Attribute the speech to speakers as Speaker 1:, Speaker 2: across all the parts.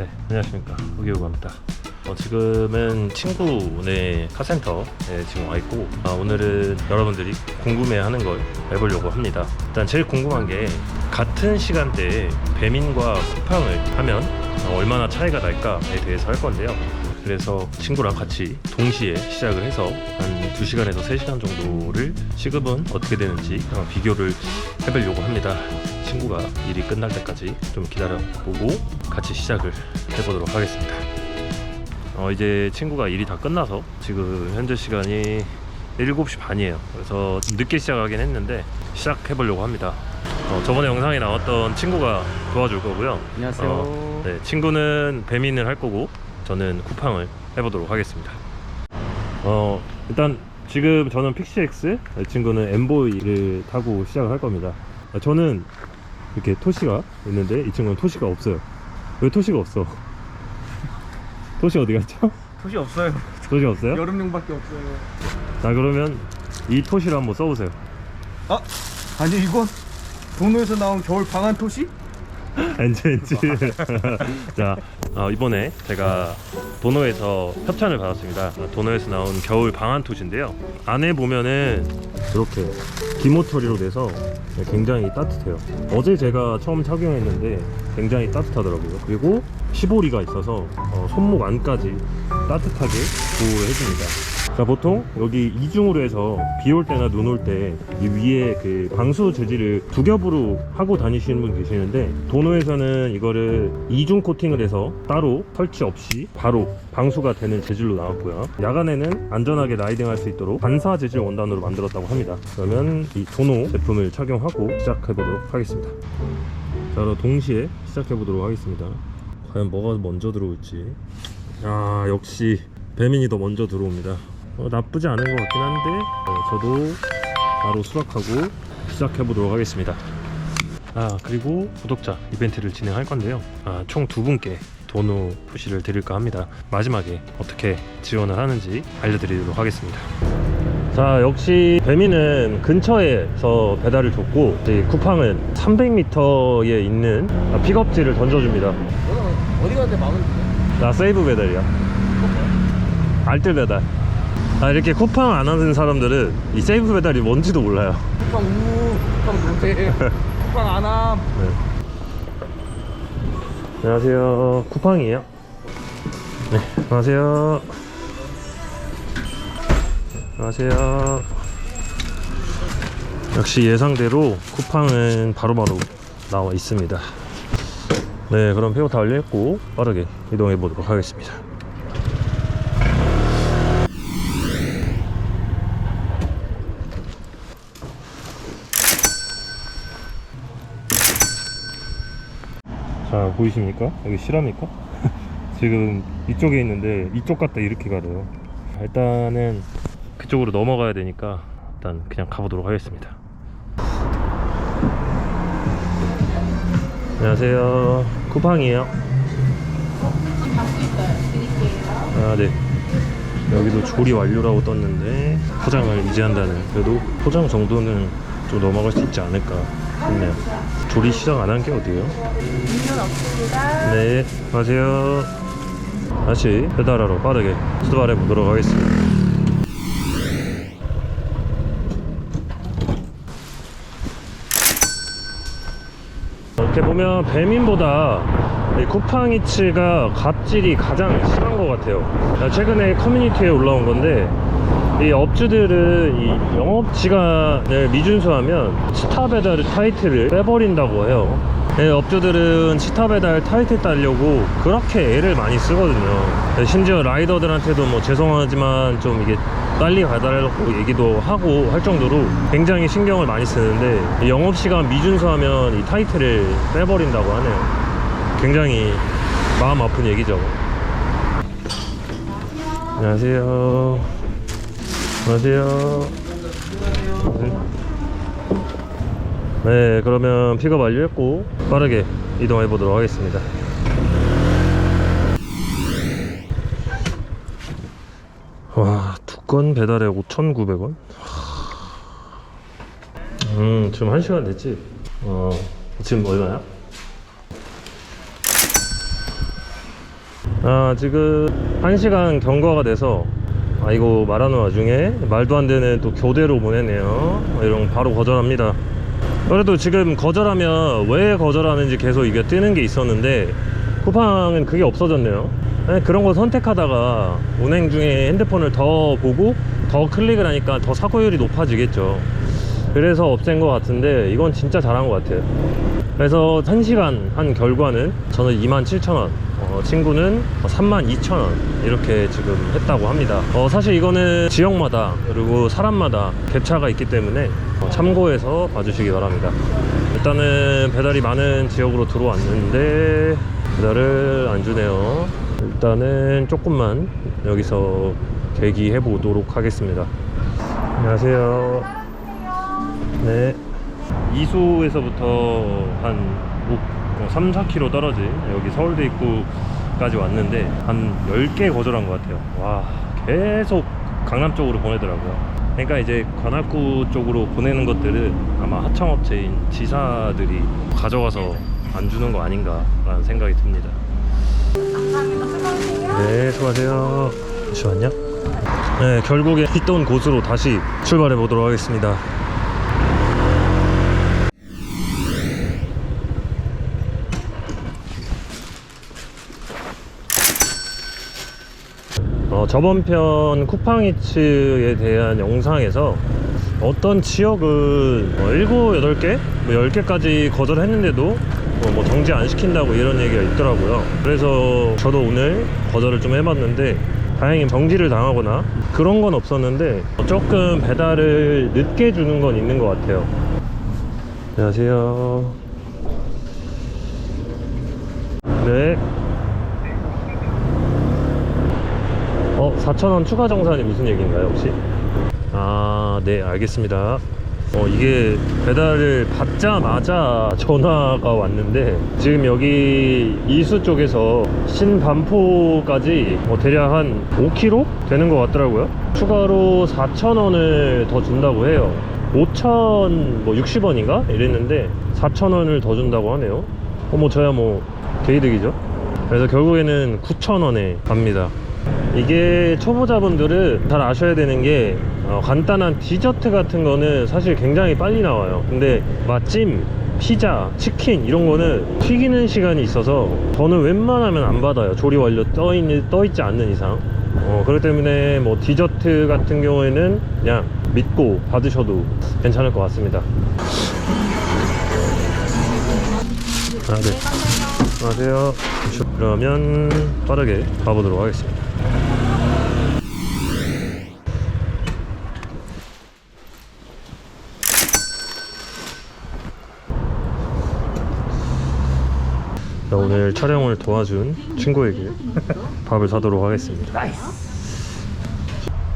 Speaker 1: 네, 안녕하십니까. 후기우입니다. 어, 지금은 친구네 카센터에 지금 와 있고 아, 오늘은 여러분들이 궁금해하는 걸 해보려고 합니다. 일단 제일 궁금한 게 같은 시간대에 배민과 쿠팡을 하면 어, 얼마나 차이가 날까에 대해서 할 건데요. 그래서 친구랑 같이 동시에 시작을 해서 한 2시간에서 3시간 정도를 시급은 어떻게 되는지 어, 비교를 해보려고 합니다. 친구가 일이 끝날 때까지 좀 기다려보고 같이 시작을 해보도록 하겠습니다. 어, 이제 친구가 일이 다 끝나서 지금 현재 시간이 7시 반이에요. 그래서 좀 늦게 시작하긴 했는데 시작해보려고 합니다. 어, 저번에 영상에 나왔던 친구가 도와줄 거고요.
Speaker 2: 안녕하세요.
Speaker 1: 어, 네, 친구는 배민을 할 거고 저는 쿠팡을 해보도록 하겠습니다. 어, 일단 지금 저는 픽시엑스, 이 친구는 엠보이를 타고 시작을 할 겁니다. 아, 저는 이렇게 토시가 있는데 이 친구는 토시가 없어요. 왜 토시가 없어? 토시 어디 갔죠?
Speaker 2: 도시 없어요.
Speaker 1: 토시 없어요?
Speaker 2: 여름용밖에 없어요.
Speaker 1: 자 그러면 이 토시를 한번 써보세요.
Speaker 2: 아, 아니 이건 도노에서 나온 겨울 방한 토시?
Speaker 1: 엔지 엔지. 자 어, 이번에 제가 도노에서 협찬을 받았습니다. 어, 도노에서 나온 겨울 방한 토시인데요. 안에 보면은 이렇게 기모 처리로 돼서 굉장히 따뜻해요. 어제 제가 처음 착용했는데 굉장히 따뜻하더라고요. 그리고 시보리가 있어서 어, 손목 안까지 따뜻하게 보호를 해줍니다. 자 보통 여기 이중으로 해서 비 올 때나 눈 올 때 이 위에 그 방수 재질을 두 겹으로 하고 다니시는 분 계시는데 도노에서는 이거를 이중 코팅을 해서 따로 설치 없이 바로 방수가 되는 재질로 나왔고요. 야간에는 안전하게 라이딩 할 수 있도록 반사 재질 원단으로 만들었다고 합니다. 그러면 이 도노 제품을 착용하고 시작해 보도록 하겠습니다. 자 그럼 동시에 시작해 보도록 하겠습니다. 과연 뭐가 먼저 들어올지. 아 역시 배민이 더 먼저 들어옵니다 어, 나쁘지 않은 것 같긴 한데 어, 저도 바로 수락하고 시작해 보도록 하겠습니다. 아 그리고 구독자 이벤트를 진행할 건데요. 아, 총 두 분께 도노 푸시를 드릴까 합니다. 마지막에 어떻게 지원을 하는지 알려드리도록 하겠습니다. 자 역시 배민은 근처에서 배달을 줬고 쿠팡은 300m에 있는 아, 픽업지를 던져줍니다.
Speaker 2: 너는 어디 가는데 마음은 드냐?
Speaker 1: 나 세이브 배달이야? 알뜰 배달 아 이렇게 쿠팡 안 하는 사람들은 이 세이브 배달이 뭔지도 몰라요.
Speaker 2: 쿠팡 우, 쿠팡 노세, 쿠팡 안함.
Speaker 1: 네. 안녕하세요. 쿠팡이에요? 네 안녕하세요. 안녕하세요. 역시 예상대로 쿠팡은 바로바로 나와 있습니다. 네 그럼 픽업 다 완료했고 빠르게 이동해 보도록 하겠습니다 자 보이십니까? 여기 실합니까? 지금 이쪽에 있는데 이쪽 갔다 이렇게 가래요. 일단은 그쪽으로 넘어가야 되니까 일단 그냥 가보도록 하겠습니다. 안녕하세요. 쿠팡이에요. 아네. 여기도 조리 완료라고 떴는데 포장을 이제 한다는 그래도 포장 정도는 좀 넘어갈 수 있지 않을까 싶네요 조리 시작 안 한 게 어디예요?
Speaker 3: 음료는 없습니다.
Speaker 1: 네, 안녕하세요. 다시 배달하러 빠르게 출발해 보도록 하겠습니다. 이렇게 보면 배민보다 이 쿠팡이츠가 갑질이 가장 심한 것 같아요. 최근에 커뮤니티에 올라온 건데 이 업주들은 이 영업 시간을 미준수하면 스타 배달 타이틀을 빼버린다고 해요. 네, 업주들은 스타 배달 타이틀 따려고 그렇게 애를 많이 쓰거든요. 네, 심지어 라이더들한테도 뭐 죄송하지만 좀 이게 빨리 가달라고 얘기도 하고 할 정도로 굉장히 신경을 많이 쓰는데 이 영업 시간 미준수하면 이 타이틀을 빼버린다고 하네요. 굉장히 마음 아픈 얘기죠. 안녕하세요. 안녕하세요. 네, 그러면 픽업 완료했고 빠르게 이동해 보도록 하겠습니다. 와, 두 건 배달에 5,900원? 음, 지금 1시간 됐지? 어, 지금 얼마야? 아 지금 1시간 경과가 돼서 아 이거 말하는 와중에 말도 안 되는 또 교대로 보내네요. 아, 이런 거 바로 거절합니다. 그래도 지금 거절하면 왜 거절하는지 계속 이게 뜨는 게 있었는데 쿠팡은 그게 없어졌네요. 네, 그런 거 선택하다가 운행 중에 핸드폰을 더 보고 더 클릭을 하니까 더 사고율이 높아지겠죠. 그래서 없앤 것 같은데 이건 진짜 잘한 것 같아요 그래서 1시간 한 결과는 저는 27,000원 어, 친구는 32,000원 이렇게 지금 했다고 합니다. 어, 사실 이거는 지역마다 그리고 사람마다 갭차가 있기 때문에 어, 참고해서 봐주시기 바랍니다. 일단은 배달이 많은 지역으로 들어왔는데 배달을 안 주네요. 일단은 조금만 여기서 대기해 보도록 하겠습니다. 안녕하세요. 네 이수에서부터 한 5, 3, 4km 떨어진 여기 서울대 입구까지 왔는데 한 10개 거절한 것 같아요. 와 계속 강남 쪽으로 보내더라고요. 그러니까 이제 관악구 쪽으로 보내는 것들은 아마 하청업체인 지사들이 가져가서 안 주는 거 아닌가 라는 생각이 듭니다. 네 수고하세요. 잠시만요. 네 결국에 있던 곳으로 다시 출발해 보도록 하겠습니다 저번 편 쿠팡이츠에 대한 영상에서 어떤 지역은 뭐 7, 8개, 뭐 10개까지 거절했는데도 어, 뭐 정지 안 시킨다고 이런 얘기가 있더라고요. 그래서 저도 오늘 거절을 좀 해봤는데 다행히 정지를 당하거나 그런 건 없었는데 조금 배달을 늦게 주는 건 있는 것 같아요. 안녕하세요. 네. 어, 4,000원 추가 정산이 무슨 얘기인가요, 혹시? 아, 네, 알겠습니다. 어, 이게 배달을 받자마자 전화가 왔는데 지금 여기 이수 쪽에서 신반포까지 뭐 대략 한 5km 되는 것 같더라고요. 추가로 4,000원을 더 준다고 해요. 5,000, 뭐 60원인가? 이랬는데 4,000원을 더 준다고 하네요. 어, 뭐 저야 뭐 개이득이죠. 그래서 결국에는 9,000원에 갑니다. 이게 초보자분들은 잘 아셔야 되는 게 어, 간단한 디저트 같은 거는 사실 굉장히 빨리 나와요. 근데 맛찜 피자, 치킨 이런 거는 튀기는 시간이 있어서 저는 웬만하면 안 받아요. 조리 완료 떠, 있, 떠 있지 않는 이상. 어, 그렇기 때문에 뭐 디저트 같은 경우에는 그냥 믿고 받으셔도 괜찮을 것 같습니다. 아, 네. 안녕하세요 그러면 빠르게 가보도록 하겠습니다 자, 오늘 촬영을 도와준 친구에게 밥을 사도록 하겠습니다.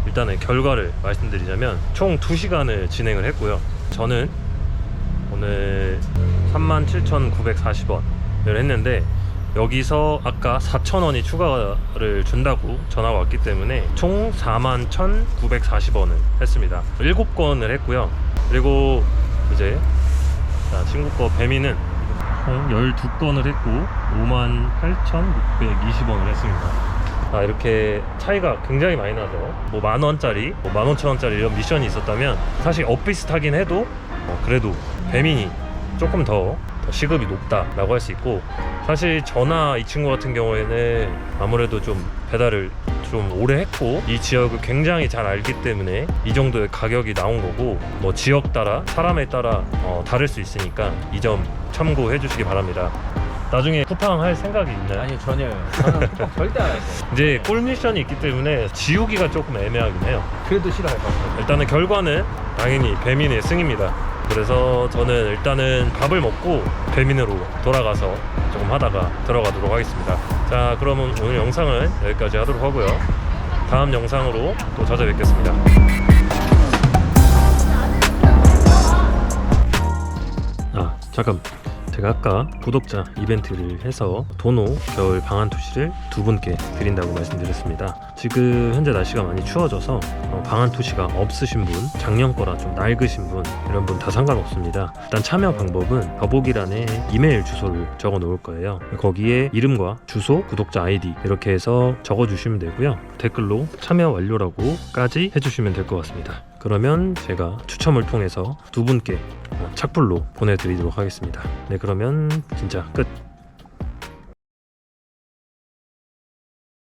Speaker 1: 일단은 결과를 말씀드리자면 총 2시간을 진행을 했고요. 저는 오늘 37,940원 을 했는데 여기서 아까 4,000원이 추가를 준다고 전화가 왔기 때문에 총 41,940원을 했습니다. 7건을 했고요. 그리고 이제 자, 친구 거 배미는 총 12건을 했고 58,620원을 했습니다. 아, 이렇게 차이가 굉장히 많이 나서 뭐 만원짜리, 뭐 만오천원짜리 이런 미션이 있었다면 사실 엇비슷하긴 해도 어, 그래도 배민이 조금 더, 더 시급이 높다라고 할 수 있고 사실 저나 이 친구 같은 경우에는 아무래도 좀 배달을 좀 오래 했고 이 지역을 굉장히 잘 알기 때문에 이 정도의 가격이 나온 거고 뭐 지역 따라 사람에 따라 어, 다를 수 있으니까 이 점 참고해 주시기 바랍니다. 나중에 쿠팡 할 생각이 있나요?
Speaker 4: 아니요 전혀요. 저는 쿠팡 절대 안 할 거예요.
Speaker 1: 이제 꿀 미션이 있기 때문에 지우기가 조금 애매하긴 해요.
Speaker 4: 그래도 싫어할 것 같아요.
Speaker 1: 일단은 결과는 당연히 배민의 승입니다. 그래서 저는 일단은 밥을 먹고 배민으로 돌아가서 조금 하다가 들어가도록 하겠습니다. 자, 그러면 오늘 영상은 여기까지 하도록 하고요. 다음 영상으로 또 찾아뵙겠습니다. 아, 잠깐. 제가 아까 구독자 이벤트를 해서 도노 겨울 방한 토시를 두 분께 드린다고 말씀드렸습니다. 지금 현재 날씨가 많이 추워져서 어, 방한 토시가 없으신 분, 작년 거라 좀 낡으신 분 이런 분 다 상관없습니다. 일단 참여 방법은 더보기란에 이메일 주소를 적어 놓을 거예요. 거기에 이름과 주소, 구독자 아이디 이렇게 해서 적어 주시면 되고요. 댓글로 참여 완료라고까지 해주시면 될 것 같습니다. 그러면 제가 추첨을 통해서 두 분께 어, 착불로 보내드리도록 하겠습니다. 네, 그러면 진짜 끝.